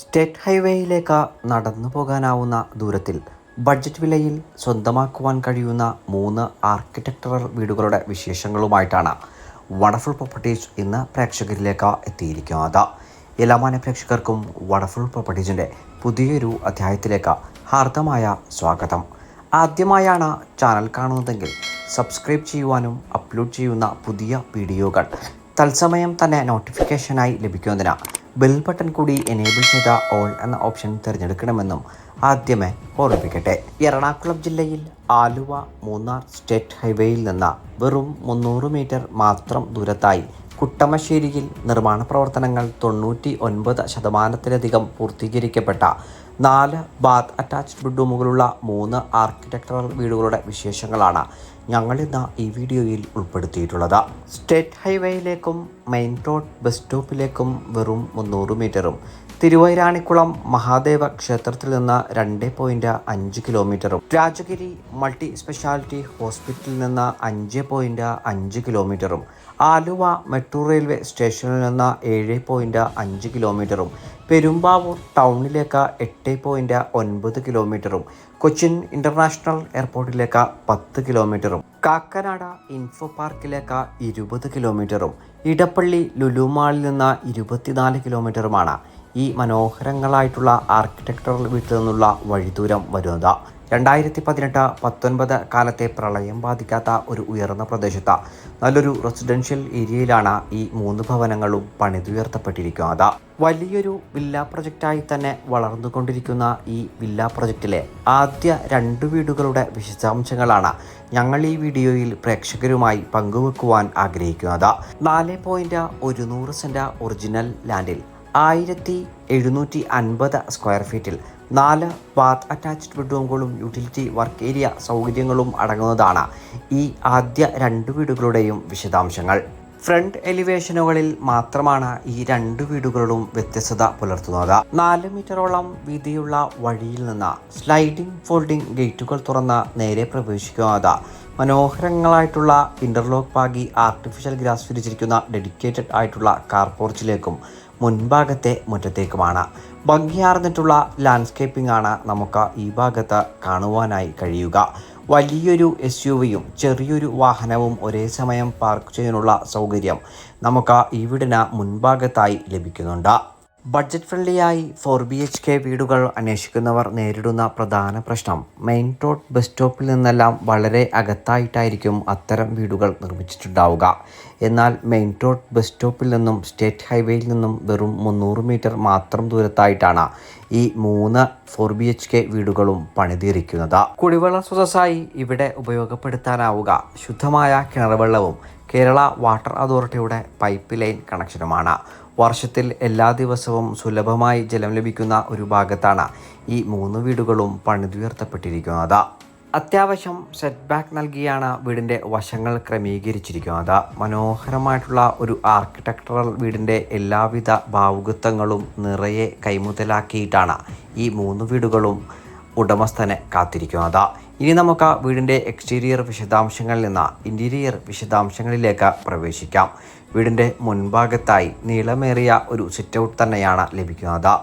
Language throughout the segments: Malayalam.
സ്റ്റേറ്റ് ഹൈവേയിലേക്ക് നടന്നു പോകാനാവുന്ന ദൂരത്തിൽ ബഡ്ജറ്റ് വിലയിൽ സ്വന്തമാക്കുവാൻ കഴിയുന്ന മൂന്ന് ആർക്കിടെക്ചറൽ വീടുകളുടെ വിശേഷങ്ങളുമായിട്ടാണ് വണ്ടർഫുൾ പ്രോപ്പർട്ടീസ് ഇന്ന് പ്രേക്ഷകരിലേക്ക് എത്തിയിരിക്കുന്നത്. എല്ലാ മാന്യ പ്രേക്ഷകർക്കും വണ്ടർഫുൾ പ്രോപ്പർട്ടീസിന്റെ പുതിയൊരു അധ്യായത്തിലേക്ക് ഹാർദമായ സ്വാഗതം. ആദ്യമായാണ് ചാനൽ കാണുന്നതെങ്കിൽ സബ്സ്ക്രൈബ് ചെയ്യുവാനും അപ്ലോഡ് ചെയ്യുന്ന പുതിയ വീഡിയോകൾ തത്സമയം തന്നെ നോട്ടിഫിക്കേഷനായി ലഭിക്കുന്നതിന് ബെൽ ബട്ടൺ കൂടി എനേബിൾ ചെയ്ത ഓൾ എന്ന ഓപ്ഷൻ തിരഞ്ഞെടുക്കണമെന്നും ആദ്യമേ ഓർമ്മിപ്പിക്കട്ടെ. എറണാകുളം ജില്ലയിൽ ആലുവ മൂന്നാർ സ്റ്റേറ്റ് ഹൈവേയിൽ നിന്ന് വെറും മുന്നൂറ് മീറ്റർ മാത്രം ദൂരത്തായി കുട്ടമശ്ശേരിയിൽ നിർമ്മാണ പ്രവർത്തനങ്ങൾ തൊണ്ണൂറ്റി ഒൻപത് ശതമാനത്തിലധികം പൂർത്തീകരിക്കപ്പെട്ട നാല് ബാത്ത് അറ്റാച്ച്ഡ് ബെഡ്റൂമുകളുള്ള മൂന്ന് ആർക്കിടെക്ചറൽ വീടുകളുടെ വിശേഷങ്ങളാണ് ഞങ്ങൾ ഇന്ന് ഈ വീഡിയോയിൽ ഉൾപ്പെടുത്തിയിട്ടുള്ളത്. സ്റ്റേറ്റ് ഹൈവേയിലേക്കും മെയിൻ റോഡ് ബസ് സ്റ്റോപ്പിലേക്കും വെറും മുന്നൂറ് മീറ്ററും തിരുവൈരാണിക്കുളം മഹാദേവ ക്ഷേത്രത്തിൽ നിന്ന് രണ്ട് പോയിന്റ് അഞ്ച് കിലോമീറ്ററും രാജഗിരി മൾട്ടി സ്പെഷ്യാലിറ്റി ഹോസ്പിറ്റലിൽ നിന്ന് അഞ്ച് പോയിന്റ് അഞ്ച് കിലോമീറ്ററും ആലുവ മെട്രോ റെയിൽവേ സ്റ്റേഷനിൽ നിന്ന് ഏഴ് പോയിന്റ് അഞ്ച് കിലോമീറ്ററും പെരുമ്പാവൂർ ടൗണിലേക്ക് എട്ട് പോയിന്റ് ഒൻപത് കിലോമീറ്ററും കൊച്ചിൻ ഇന്റർനാഷണൽ എയർപോർട്ടിലേക്ക് പത്ത് കിലോമീറ്ററും കാക്കനാട ഇൻഫോ പാർക്കിലേക്ക് ഇരുപത് കിലോമീറ്ററും ഇടപ്പള്ളി ലുലുമാളിൽ നിന്ന് ഇരുപത്തിനാല് കിലോമീറ്ററുമാണ് ഈ മനോഹരങ്ങളായിട്ടുള്ള ആർക്കിടെക്ചറൽ വീട്ടിൽ നിന്നുള്ള വഴിദൂരം വരുന്നത്. രണ്ടായിരത്തി പതിനെട്ട് പത്തൊൻപത് കാലത്തെ പ്രളയം ബാധിക്കാത്ത ഒരു ഉയർന്ന പ്രദേശത്ത് നല്ലൊരു റെസിഡൻഷ്യൽ ഏരിയയിലാണ് ഈ മൂന്ന് ഭവനങ്ങളും പണിതുയർത്തപ്പെട്ടിരിക്കുന്നത്. വലിയൊരു വില്ല പ്രൊജക്റ്റായി തന്നെ വളർന്നുകൊണ്ടിരിക്കുന്ന ഈ വില്ല പ്രൊജക്റ്റിലെ ആദ്യ രണ്ട് വീടുകളുടെ വിശദാംശങ്ങളാണ് ഞങ്ങൾ ഈ വീഡിയോയിൽ പ്രേക്ഷകരുമായി പങ്കുവെക്കുവാൻ ആഗ്രഹിക്കുന്നത്. നാല് പോയിന്റ് ഒരുന്നൂറ് സെന്റ് ഒറിജിനൽ ലാൻഡിൽ ആയിരത്തി എഴുന്നൂറ്റി അൻപത് സ്ക്വയർ ഫീറ്റിൽ നാല് ബാത്ത് അറ്റാച്ച്ഡ് ബെഡ്റൂമുകളും യൂട്ടിലിറ്റി വർക്ക് ഏരിയ സൗകര്യങ്ങളും അടങ്ങുന്നതാണ് ഈ ആദ്യ രണ്ട് വീടുകളുടെയും വിശദാംശങ്ങൾ. ഫ്രണ്ട് എലിവേഷനുകളിൽ മാത്രമാണ് ഈ രണ്ട് വീടുകളും വ്യത്യസ്തത പുലർത്തുന്നത്. നാല് മീറ്ററോളം വീതിയുള്ള വഴിയിൽ നിന്ന് സ്ലൈഡിംഗ് ഫോൾഡിംഗ് ഗേറ്റുകൾ തുറന്ന് നേരെ പ്രവേശിക്കുന്നത്. മനോഹരങ്ങളായിട്ടുള്ള ഇന്റർലോക്ക് പാകി ആർട്ടിഫിഷ്യൽ ഗ്രാസ് വിരിച്ചിരിക്കുന്ന ഡെഡിക്കേറ്റഡ് ആയിട്ടുള്ള കാർ പോർച്ചിലേക്കും മുൻഭാഗത്തെ മുറ്റത്തേക്കുമാണ്. ഭംഗിയാർന്നിട്ടുള്ള ലാൻഡ്സ്കേപ്പിംഗ് ആണ് നമുക്ക് ഈ ഭാഗത്ത് കാണുവാനായി കഴിയുക. വലിയൊരു എസ് യു വിയും ചെറിയൊരു വാഹനവും ഒരേ സമയം പാർക്ക് ചെയ്യാനുള്ള സൗകര്യം നമുക്ക് ഈ വീടിന് മുൻഭാഗത്തായി ലഭിക്കുന്നുണ്ട്. ബഡ്ജറ്റ് ഫ്രണ്ട്ലിയായി ഫോർ ബി എച്ച് കെ വീടുകൾ അന്വേഷിക്കുന്നവർ നേരിടുന്ന പ്രധാന പ്രശ്നം. മെയിൻ റോഡ് ബസ് സ്റ്റോപ്പിൽ നിന്നെല്ലാം വളരെ അകത്തായിട്ടായിരിക്കും അത്തരം വീടുകൾ നിർമ്മിച്ചിട്ടുണ്ടാവുക. എന്നാൽ മെയിൻ റോഡ് ബസ് സ്റ്റോപ്പിൽ നിന്നും സ്റ്റേറ്റ് ഹൈവേയിൽ നിന്നും വെറും മുന്നൂറ് മീറ്റർ മാത്രം ദൂരത്തായിട്ടാണ് ഈ മൂന്ന് ഫോർ ബി എച്ച് കെ വീടുകളും പണിതീരിക്കുന്നത്. കുടിവെള്ള സ്രോതസ്സായി ഇവിടെ ഉപയോഗപ്പെടുത്താനാവുക. ശുദ്ധമായ കിണർവെള്ളവും കേരള വാട്ടർ അതോറിറ്റിയുടെ പൈപ്പ് ലൈൻ കണക്ഷനുമാണ്. വർഷത്തിൽ എല്ലാ ദിവസവും സുലഭമായി ജലം ലഭിക്കുന്ന ഒരു ഭാഗത്താണ് ഈ മൂന്ന് വീടുകളും പണിതുയർത്തപ്പെട്ടിരിക്കുന്നത്. അത്യാവശ്യം സെറ്റ് ബാക്ക് നൽകിയാണ് വീടിന്റെ വശങ്ങൾ ക്രമീകരിച്ചിരിക്കുന്നത്. മനോഹരമായിട്ടുള്ള ഒരു ആർക്കിടെക്ചറൽ വീടിന്റെ എല്ലാവിധ ഭാവുകത്വങ്ങളും നിറയെ കൈമുതലാക്കിയിട്ടാണ് ഈ മൂന്ന് വീടുകളും ഉടമസ്ഥനെ കാത്തിരിക്കുന്നത്. ഇനി നമുക്ക് വീടിന്റെ എക്സ്റ്റീരിയർ വിശദാംശങ്ങളിൽ നിന്ന് ഇന്റീരിയർ വിശദാംശങ്ങളിലേക്ക് പ്രവേശിക്കാം. വീടിന്റെ മുൻഭാഗത്തായി നീളമേറിയ ഒരു സിറ്റൗട്ട് തന്നെയാണ് ലഭിക്കുന്നത്.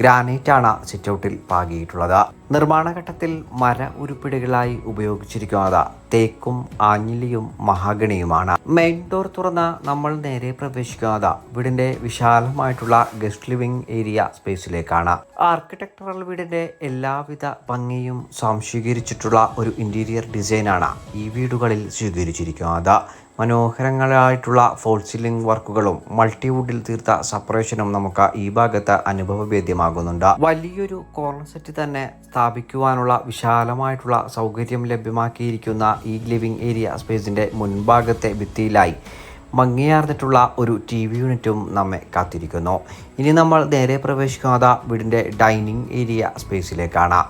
ഗ്രാനൈറ്റ് ആണ് സിറ്റൗട്ടിൽ പാകിയിട്ടുള്ളത് നിർമ്മാണഘട്ടത്തിൽ മര ഉരുപ്പിടികളായി ഉപയോഗിച്ചിരിക്കുന്നത് തേക്കും ആഞ്ഞിലിയും മഹാഗണിയുമാണ്. മെയിൻ ഡോർ തുറന്ന് നമ്മൾ നേരെ പ്രവേശിക്കുന്നത് വീടിന്റെ വിശാലമായിട്ടുള്ള ഗസ്റ്റ് ലിവിംഗ് ഏരിയ സ്പേസിലേക്കാണ് ആർക്കിടെക്ചറൽ വീടിന്റെ എല്ലാവിധ ഭംഗിയും സ്വാംശീകരിച്ചിട്ടുള്ള ഒരു ഇന്റീരിയർ ഡിസൈനാണ് ഈ വീടുകളിൽ സ്വീകരിച്ചിരിക്കുന്നത്. മനോഹരങ്ങളായിട്ടുള്ള ഫോൾ സീലിംഗ് വർക്കുകളും മൾട്ടിവുഡിൽ തീർത്ത സെപ്പറേഷനും നമുക്ക് ഈ ഭാഗത്ത് അനുഭവവേദ്യമാകുന്നുണ്ട്. വലിയൊരു കോർണർ സെറ്റ് തന്നെ സ്ഥാപിക്കുവാനുള്ള വിശാലമായിട്ടുള്ള സൗകര്യം ലഭ്യമാക്കിയിരിക്കുന്ന ഈ ലിവിംഗ് ഏരിയ സ്പേസിന്റെ മുൻഭാഗത്തെ ഭിത്തിയിലായി മങ്ങിയാർന്നിട്ടുള്ള ഒരു ടി വി യൂണിറ്റും നമ്മെ കാത്തിരിക്കുന്നു. ഇനി നമ്മൾ നേരെ പ്രവേശിക്കാതെ വീടിന്റെ ഡൈനിങ് ഏരിയ സ്പേസിലേക്കാണ്.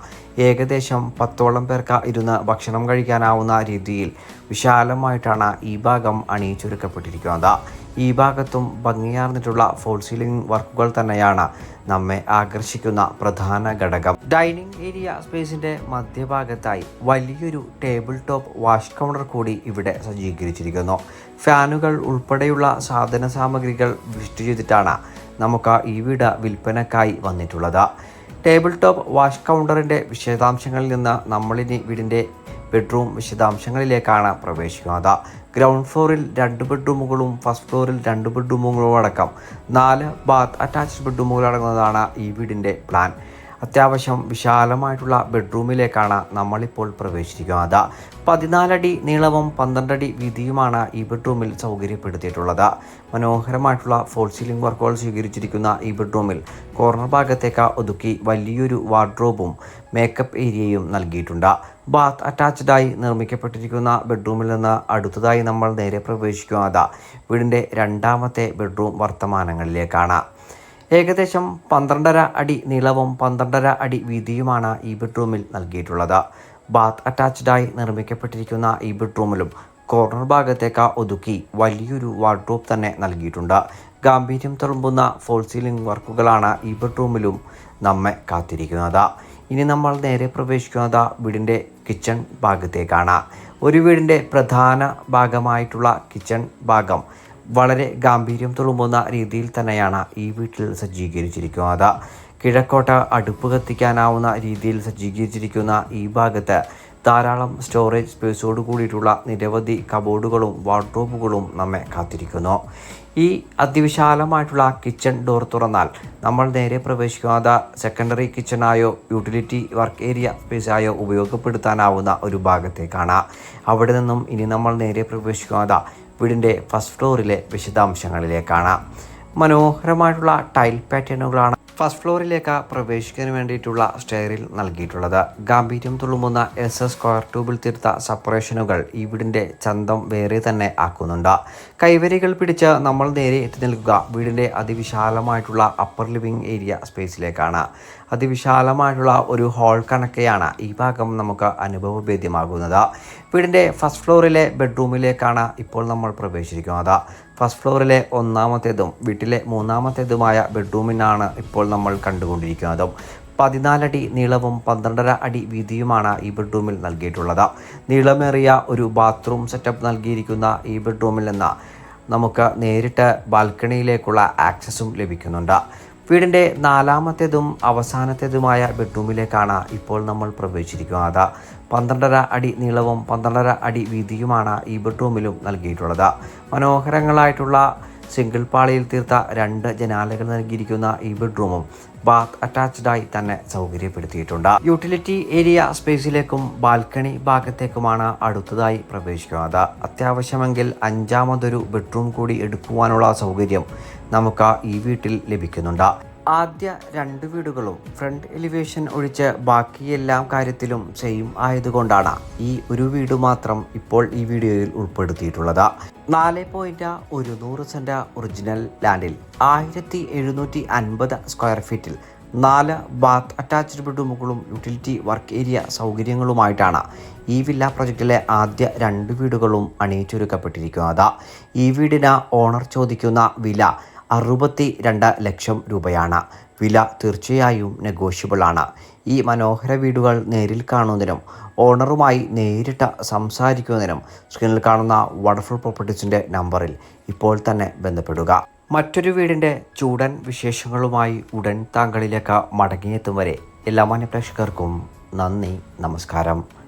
ഏകദേശം പത്തോളം പേർക്ക് ഇരുന്ന് ഭക്ഷണം കഴിക്കാനാവുന്ന രീതിയിൽ വിശാലമായിട്ടാണ് ഈ ഭാഗം അണിയിച്ചൊരുക്കപ്പെട്ടിരിക്കുന്നത്. ഈ ഭാഗത്തും ഭംഗിയാർന്നിട്ടുള്ള ഫോൾ സീലിംഗ് വർക്കുകൾ തന്നെയാണ് നമ്മെ ആകർഷിക്കുന്ന പ്രധാന ഘടകം. ഡൈനിങ് ഏരിയ സ്പേസിന്റെ മധ്യഭാഗത്തായി വലിയൊരു ടേബിൾ ടോപ്പ് വാഷ് കൗണ്ടർ കൂടി ഇവിടെ സജ്ജീകരിച്ചിരിക്കുന്നു. ഫാനുകൾ ഉൾപ്പെടെയുള്ള സാധന സാമഗ്രികൾ വിസ്റ്റ് ചെയ്തിട്ടാണ് നമുക്ക് ഈ വീട് വിൽപ്പനക്കായി വന്നിട്ടുള്ളത്. ടേബിൾ ടോപ്പ് വാഷ് കൗണ്ടറിന്റെ വിശദാംശങ്ങളിൽ നിന്ന് നമ്മളിനി വീടിന്റെ ബെഡ്റൂം വിശദാംശങ്ങളിലേക്കാണ് പ്രവേശിക്കുന്നത്. ഗ്രൗണ്ട് ഫ്ലോറിൽ രണ്ട് ബെഡ്റൂമുകളും ഫസ്റ്റ് ഫ്ലോറിൽ രണ്ട് ബെഡ്റൂമുകളും അടക്കം നാല് ബാത്ത് അറ്റാച്ച്ഡ് ബെഡ്റൂമുകൾ അടങ്ങുന്നതാണ് ഈ വീടിന്റെ പ്ലാൻ. അത്യാവശ്യം വിശാലമായിട്ടുള്ള ബെഡ്റൂമിലേക്കാണ് നമ്മളിപ്പോൾ പ്രവേശിക്കുന്നത് പതിനാലടി നീളവും പന്ത്രണ്ടടി വീതിയുമാണ് ഈ ബെഡ്റൂമിൽ സൗകര്യപ്പെടുത്തിയിട്ടുള്ളത്. മനോഹരമായിട്ടുള്ള ഫോൾ സീലിംഗ് വർക്കുകൾ സ്വീകരിച്ചിരിക്കുന്ന ഈ ബെഡ്റൂമിൽ കോർണർ ഭാഗത്തേക്ക് ഒതുക്കി വലിയൊരു വാർഡ്രോബും മേക്കപ്പ് ഏരിയയും നൽകിയിട്ടുണ്ട്. ബാത്ത് അറ്റാച്ച്ഡായി നിർമ്മിക്കപ്പെട്ടിരിക്കുന്ന ബെഡ്റൂമിൽ നിന്ന് അടുത്തതായി നമ്മൾ നേരെ പ്രവേശിക്കുന്നത് വീടിന്റെ രണ്ടാമത്തെ ബെഡ്റൂം വർത്തമാനങ്ങളിലേക്കാണ്. ഏകദേശം പന്ത്രണ്ടര അടി നീളവും പന്ത്രണ്ടര അടി വീതിയുമാണ് ഈ ബെഡ്റൂമിൽ നൽകിയിട്ടുള്ളത്. ബാത്ത് അറ്റാച്ച്ഡായി നിർമ്മിക്കപ്പെട്ടിരിക്കുന്ന ഈ ബെഡ്റൂമിലും കോർണർ ഭാഗത്തേക്ക് ഒതുക്കി വലിയൊരു വാർഡ്രോബ് തന്നെ നൽകിയിട്ടുണ്ട്. ഗാംഭീര്യം തുറമ്പുന്ന ഫോൾ സീലിംഗ് വർക്കുകളാണ് ഈ ബെഡ്റൂമിലും നമ്മെ കാത്തിരിക്കുന്നത്. ഇനി നമ്മൾ നേരെ പ്രവേശിക്കുന്നത് വീടിന്റെ കിച്ചൺ ഭാഗത്തേക്കാണ്. ഒരു വീടിന്റെ പ്രധാന ഭാഗമായിട്ടുള്ള കിച്ചൺ ഭാഗം വളരെ ഗാംഭീര്യം തുളുമ്പുന്ന രീതിയിൽ തന്നെയാണ് ഈ വീട്ടിൽ സജ്ജീകരിച്ചിരിക്കുന്നത്. കിഴക്കോട്ട അടുപ്പ് കത്തിക്കാനാവുന്ന രീതിയിൽ സജ്ജീകരിച്ചിരിക്കുന്ന ഈ ഭാഗത്ത് ധാരാളം സ്റ്റോറേജ് സ്പേസോട് കൂടിയിട്ടുള്ള നിരവധി കബോർഡുകളും വാർഡ്രോബുകളും നമ്മെ കാത്തിരിക്കുന്നു. ഈ അതിവിശാലമായിട്ടുള്ള കിച്ചൺ ഡോർ തുറന്നാൽ നമ്മൾ നേരെ പ്രവേശിക്കാതെ സെക്കൻഡറി കിച്ചണായോ യൂട്ടിലിറ്റി വർക്ക് ഏരിയ സ്പേസായോ ഉപയോഗപ്പെടുത്താനാവുന്ന ഒരു ഭാഗത്തേക്കാണ്. അവിടെ നിന്നും ഇനി നമ്മൾ നേരെ പ്രവേശിക്കാതെ വീടിന്റെ ഫസ്റ്റ് ഫ്ലോറിലെ വിശദാംശങ്ങളിലേക്കാണ് മനോഹരമായിട്ടുള്ള ടൈൽ പാറ്റേണുകളാണ് ഫസ്റ്റ് ഫ്ലോറിലേക്ക് പ്രവേശിക്കാൻ വേണ്ടിയിട്ടുള്ള സ്റ്റെയറിൽ നൽകിയിട്ടുള്ളത്. ഗാംഭീര്യം തുളുമ്പുന്ന എസ് എസ് സ്ക്വയർ ട്യൂബിൽ തീർത്ത സപ്പറേഷനുകൾ ഈ വീടിന്റെ ചന്തം വേറെ തന്നെ ആക്കുന്നുണ്ട്. കൈവരികൾ പിടിച്ച് നമ്മൾ നേരെ എത്തി നിൽക്കുക വീടിന്റെ അതിവിശാലമായിട്ടുള്ള അപ്പർ ലിവിംഗ് ഏരിയ സ്പേസിലേക്കാണ് അതിവിശാലമായിട്ടുള്ള ഒരു ഹാൾ കണക്കെയാണ് ഈ ഭാഗം നമുക്ക് അനുഭവഭേദ്യമാകുന്നത്. വീടിന്റെ ഫസ്റ്റ് ഫ്ലോറിലെ ബെഡ്റൂമിലേക്കാണ് ഇപ്പോൾ നമ്മൾ പ്രവേശിക്കുന്നത് ഫസ്റ്റ് ഫ്ലോറിലെ ഒന്നാമത്തേതും വീട്ടിലെ മൂന്നാമത്തേതുമായ ബെഡ്റൂമിനാണ് ഇപ്പോൾ നമ്മൾ കണ്ടുകൊണ്ടിരിക്കുന്നതും. പതിനാലടി നീളവും പന്ത്രണ്ടര അടി വീതിയുമാണ് ഈ ബെഡ്റൂമിൽ നൽകിയിട്ടുള്ളത്. നീളമേറിയ ഒരു ബാത്റൂം സെറ്റപ്പ് നൽകിയിരിക്കുന്ന ഈ ബെഡ്റൂമിൽ നിന്ന് നമുക്ക് നേരിട്ട് ബാൽക്കണിയിലേക്കുള്ള ആക്സസും ലഭിക്കുന്നുണ്ട്. വീടിന്റെ നാലാമത്തേതും അവസാനത്തേതുമായ ബെഡ്റൂമിലേക്കാണ് ഇപ്പോൾ നമ്മൾ പ്രവേശിച്ചിരിക്കുന്നത്. പന്ത്രണ്ടര അടി നീളവും പന്ത്രണ്ടര അടി വീതിയുമാണ് ഈ ബെഡ്റൂമിലും നൽകിയിട്ടുള്ളത്. മനോഹരങ്ങളായിട്ടുള്ള സിംഗിൾ പാളിയിൽ തീർത്ത രണ്ട് ജനാലകൾ നൽകിയിരിക്കുന്ന ഈ ബെഡ്റൂമും ബാത്ത് അറ്റാച്ച്ഡായി തന്നെ സൗകര്യപ്പെടുത്തിയിട്ടുണ്ട്. യൂട്ടിലിറ്റി ഏരിയ സ്പേസിലേക്കും ബാൽക്കണി ഭാഗത്തേക്കുമാണ് അടുത്തതായി പ്രവേശിക്കുന്നത്. അത്യാവശ്യമെങ്കിൽ അഞ്ചാമതൊരു ബെഡ്റൂം കൂടി എടുക്കുവാനുള്ള സൗകര്യം നമുക്ക് ഈ വീട്ടിൽ ലഭിക്കുന്നുണ്ട്. ആദ്യ രണ്ട് വീടുകളും ഫ്രണ്ട് എലിവേഷൻ ഒഴിച്ച് ബാക്കി എല്ലാം കാര്യത്തിലും സെയിം ആയതുകൊണ്ടാണ് ഈ ഒരു വീട് മാത്രം ഇപ്പോൾ ഈ വീഡിയോയിൽ ഉൾപ്പെടുത്തിയിട്ടുള്ളത്. നാല് പോയിന്റ് ഒരു നൂറ് സെന്റ് ഒറിജിനൽ ലാൻഡിൽ ആയിരത്തി എഴുന്നൂറ്റി അൻപത് സ്ക്വയർ ഫീറ്റിൽ നാല് ബാത്ത് അറ്റാച്ച്ഡ് ബെഡ്റൂമുകളും യൂട്ടിലിറ്റി വർക്ക് ഏരിയ സൗകര്യങ്ങളുമായിട്ടാണ് ഈ വില്ല പ്രൊജക്റ്റിലെ ആദ്യ രണ്ട് വീടുകളും അണിയിച്ചൊരുക്കപ്പെട്ടിരിക്കുന്നത്. ഈ വീടിന് ഓണർ ചോദിക്കുന്ന വില അറുപത്തി രണ്ട് ലക്ഷം രൂപയാണ്. വില തീർച്ചയായും നെഗോഷ്യബിൾ ആണ്. ഈ മനോഹര വീടുകൾ നേരിൽ കാണുന്നതിനും ഓണറുമായി നേരിട്ട് സംസാരിക്കുന്നതിനും സ്ക്രീനിൽ കാണുന്ന വണ്ടർഫുൾ പ്രോപ്പർട്ടീസിന്റെ നമ്പറിൽ ഇപ്പോൾ തന്നെ ബന്ധപ്പെടുക. മറ്റൊരു വീടിന്റെ ചൂടൻ വിശേഷങ്ങളുമായി ഉടൻ താങ്കളിലേക്ക് മടങ്ങിയെത്തും വരെ എല്ലാ മാന്യ പ്രേക്ഷകർക്കും നന്ദി നമസ്കാരം.